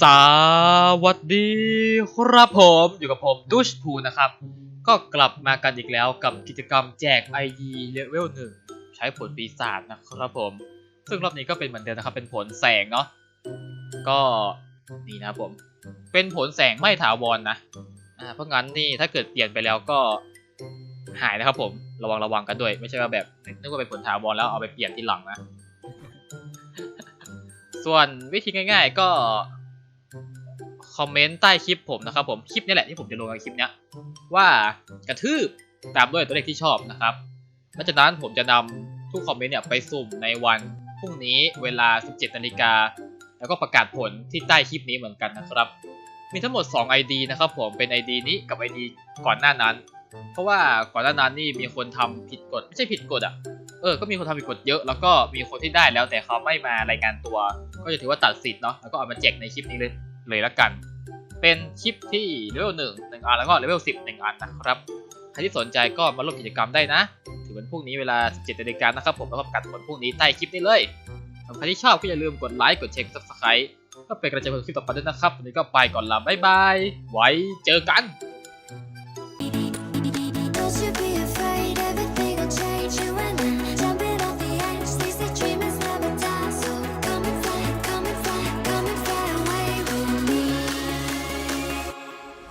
สวัสดีครับผมอยู่กับผมดุชพูนะครับ ก็กลับมากันอีกแล้วกับกิจกรรมแจก ID เลเวลหนึ่งใช้ผลปีศาจนะครับผม ซึ่งรอบนี้ก็เป็นเหมือนเดิมนะครับ เป็นผลแสงเนาะก็นี่นะผม เป็นผลแสงไม่ถาวรนะอ่าเพราะงั้นนี่ถ้าเกิดเปลี่ยนไปแล้วก็หายนะครับผมระวังระวังกันด้วย ไม่ใช่ว่าแบบนึกว่าเป็นผลถาวรแล้วเอาไปเปลี่ยนทีหลังนะส่วนวิธีง่าย ๆ ก็ คอมเมนต์ใต้คลิปผมนะครับผมคลิปนี้แหละที่ผมจะลงในคลิปนี้ว่ากระทืบตามด้วยตัวเลขที่ชอบนะครับหลังจากนั้นผมจะนำทุกคอมเมนต์เนี่ยไปสุ่มในวันพรุ่งนี้เวลา 17นาฬิกาแล้วก็ประกาศผลที่ใต้คลิปนี้เหมือนกันนะครับ มีทั้งหมด 2 ID นะครับผมเป็น ID นี้กับ ID ก่อนหน้านั้น เพราะว่าก่อนหน้านั้นนี่มีคนทำผิดกฎไม่ใช่ผิดกฎอะเออ ก็มีคนทำผิดกฎเยอะ แล้วก็มีคนที่ได้แล้วแต่เขาไม่มารายงานตัว ก็จะถือว่าตัดสิทธิ์เนาะ แล้วก็เอามาแจกในคลิปนี้เลย เลยละกัน เป็นคลิปที่เลเวลหนึ่งหนึ่งอันแล้วก็เลเวลสิบหนึ่งอันนะครับ ใครที่สนใจก็มาร่วมกิจกรรมได้นะ ถึงวันพรุ่งนี้เวลา 17นาฬิกานะครับผมแล้วก็ประกาศผลพรุ่งนี้ใต้คลิปนี้เลยสำหรับใครที่ชอบก็อย่าลืมกดไลค์กดแชร์กดซับสไคร้ก็เป็นกำลังใจให้ผมคลิปต่อไปด้วยนะครับวันนี้ก็ไปก่อนละบ๊ายบายไว้เจอกัน